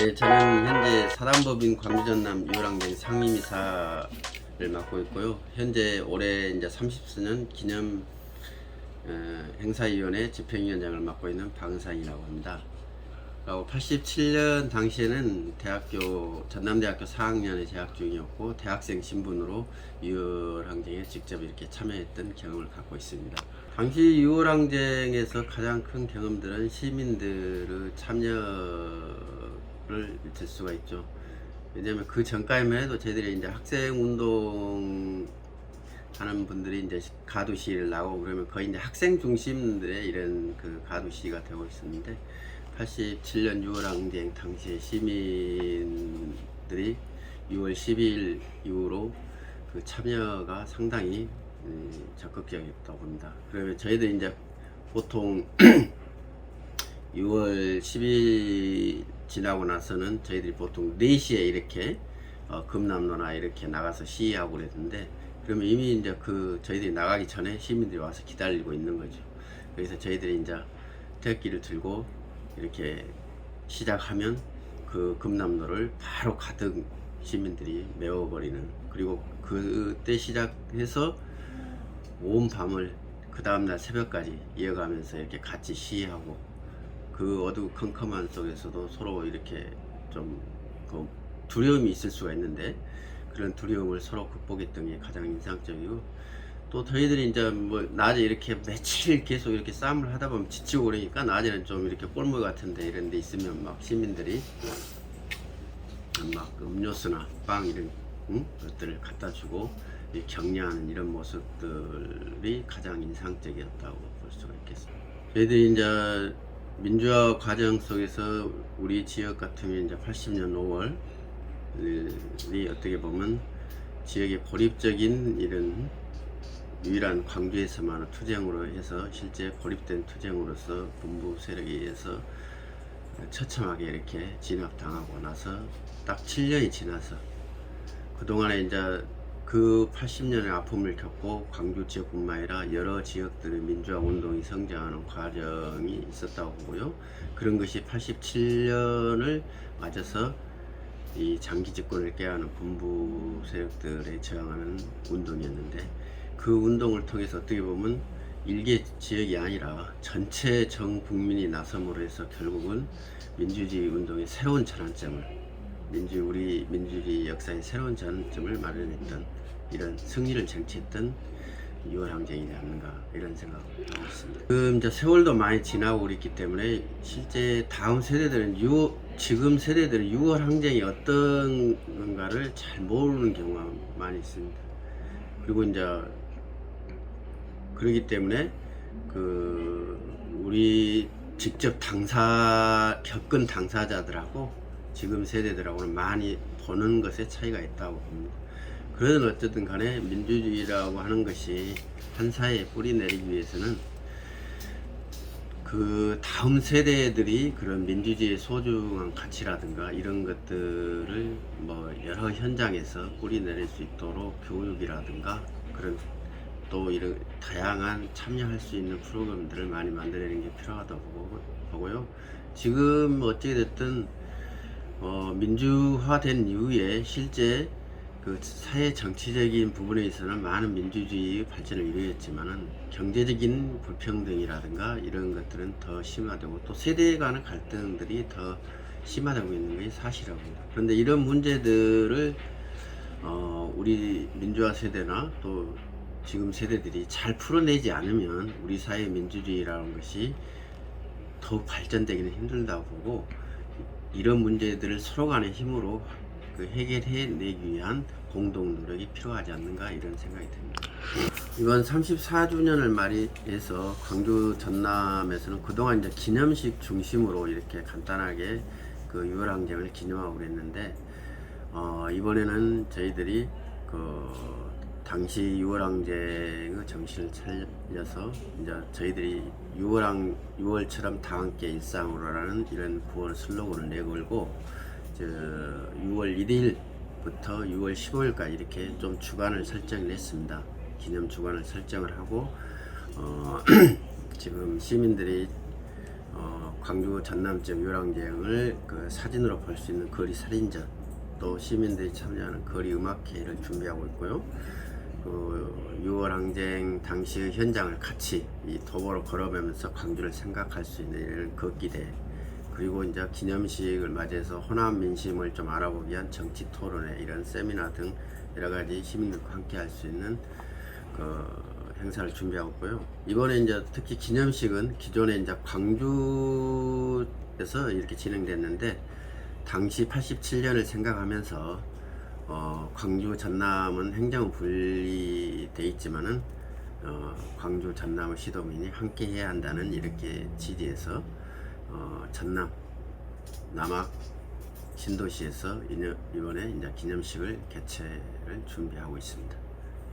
네, 저는 현재 사단법인 광주전남 유랑된 상임이사를 맡고 있고요. 현재 올해 이제 30주년 기념 어, 행사위원회 집행위원장을 맡고 있는 박은상이라고 합니다. 그리고 87년 당시에는 대학교 전남대학교 4학년에 재학 중이었고 대학생 신분으로 6월 항쟁에 직접 이렇게 참여했던 경험을 갖고 있습니다. 당시 6월 항쟁에서 가장 큰 경험들은 시민들의 참여 를 들 수가 있죠. 왜냐하면 그 전까지만 해도 저희들이 이제 학생 운동 하는 분들이 이제 가두시를 나오고 그러면 거의 이제 학생 중심들의 이런 그 가두시가 되고 있었는데 87년 6월 항쟁 당시에 시민들이 6월 12일 이후로 그 참여가 상당히 음, 적극적이었다고 봅니다. 그러면 저희들 이제 보통 6월 10일 지나고 나서는 저희들이 보통 4시에 이렇게 어, 금남로나 이렇게 나가서 시위하고 그랬는데 그러면 이미 이제 그 저희들이 나가기 전에 시민들이 와서 기다리고 있는 거죠. 그래서 저희들이 이제 태극기를 들고 이렇게 시작하면 그 금남로를 바로 가득 시민들이 메워버리는 그리고 그때 시작해서 온 밤을 그 다음날 새벽까지 이어가면서 이렇게 같이 시위하고 그 어두컴컴한 속에서도 서로 이렇게 좀 그 두려움이 있을 수가 있는데 그런 두려움을 서로 극복했던 게 가장 인상적이고 또 저희들이 이제 뭐 낮에 이렇게 며칠 계속 이렇게 싸움을 하다 보면 지치고 그러니까 낮에는 좀 이렇게 꼴물 같은데 이런 데 있으면 막 시민들이 막 음료수나 빵 이런 응? 것들을 갖다 주고 이 격려하는 이런 모습들이 가장 인상적이었다고 볼 수가 있겠습니다. 저희들이 이제 민주화 과정 속에서 우리 지역 같으면 이제 80년 5월이 어떻게 보면 지역의 고립적인 이런 유일한 광주에서만 투쟁으로 해서 실제 고립된 투쟁으로서 군부 세력에 의해서 처참하게 이렇게 진압당하고 나서 딱 7년이 지나서 그동안에 이제 그 80년의 아픔을 겪고 광주 지역뿐만 아니라 여러 지역들의 민주화 운동이 성장하는 과정이 있었다고 보고요. 그런 것이 87년을 맞아서 이 장기 집권을 깨하는 군부 세력들에 저항하는 운동이었는데 그 운동을 통해서 어떻게 보면 일개 지역이 아니라 전체 전 국민이 나섬으로 해서 결국은 민주주의 운동의 새로운 전환점을 민주 우리 민주주의 역사의 새로운 전환점을 마련했던 이런 승리를 쟁취했던 6월 항쟁이지 않는가 이런 생각을 하고 있습니다. 지금 이제 세월도 많이 지나고 있기 때문에 실제 다음 세대들은 6 지금 세대들은 6월 항쟁이 어떤 건가를 잘 모르는 경우가 많이 있습니다. 그리고 이제 그러기 때문에 그 우리 직접 당사 겪은 당사자들하고 지금 세대들하고는 많이 보는 것에 차이가 있다고 봅니다. 그러든 어쨌든 간에 민주주의라고 하는 것이 한 사회에 뿌리 내리기 위해서는 그 다음 세대들이 그런 민주주의의 소중한 가치라든가 이런 것들을 뭐 여러 현장에서 뿌리 내릴 수 있도록 교육이라든가 그런 또 이런 다양한 참여할 수 있는 프로그램들을 많이 만들어내는 게 필요하다고 보고- 보고요. 지금 어찌 됐든 어, 민주화된 이후에 실제 그 사회 정치적인 부분에 있어서는 많은 민주주의 발전을 이루었지만은 경제적인 불평등이라든가 이런 것들은 더 심화되고 또 세대 간의 갈등들이 더 심화되고 있는 게 사실이라고 봅니다. 그런데 이런 문제들을 어, 우리 민주화 세대나 또 지금 세대들이 잘 풀어내지 않으면 우리 사회 민주주의라는 것이 더욱 발전되기는 힘들다고 보고 이런 문제들을 서로 간의 힘으로 그 해결해 내기 위한 공동 노력이 필요하지 않는가 이런 생각이 듭니다. 이번 34주년을 맞이해서 광주 전남에서는 그동안 이제 기념식 중심으로 이렇게 간단하게 그 유월항쟁을 기념하고 그랬는데 어, 이번에는 저희들이 그 당시 유월항쟁의 정신을 차려서 이제 저희들이 유월항 6월처럼 다 함께 일상으로라는 이런 구원 슬로건을 내걸고 저 6월 1일부터 6월 15일까지 이렇게 좀 주간을 설정을 했습니다. 기념 주간을 설정을 하고 어, 지금 시민들이 어, 어, 광주 전남점 유랑쟁을 그 사진으로 볼 수 있는 거리 살인전 또 시민들이 참여하는 거리 음악회를 준비하고 있고요. 그 6월 항쟁 당시의 현장을 같이 이 도보로 걸어가면서 광주를 생각할 수 있는 이런 걷기대 그리고 이제 기념식을 맞이해서 호남 민심을 좀 알아보기 위한 정치 토론회 이런 세미나 등 여러 가지 시민들과 함께 할 수 있는 그 행사를 준비하고 있고요. 이번에 이제 특히 기념식은 기존에 이제 광주에서 이렇게 진행됐는데 당시 87년을 생각하면서 어, 광주 전남은 행정은 분리돼 있지만은 어, 광주 전남의 시도민이 함께 해야 한다는 이렇게 취지에서 어, 전남 남학 신도시에서 이번에 이제 기념식을 개최를 준비하고 있습니다.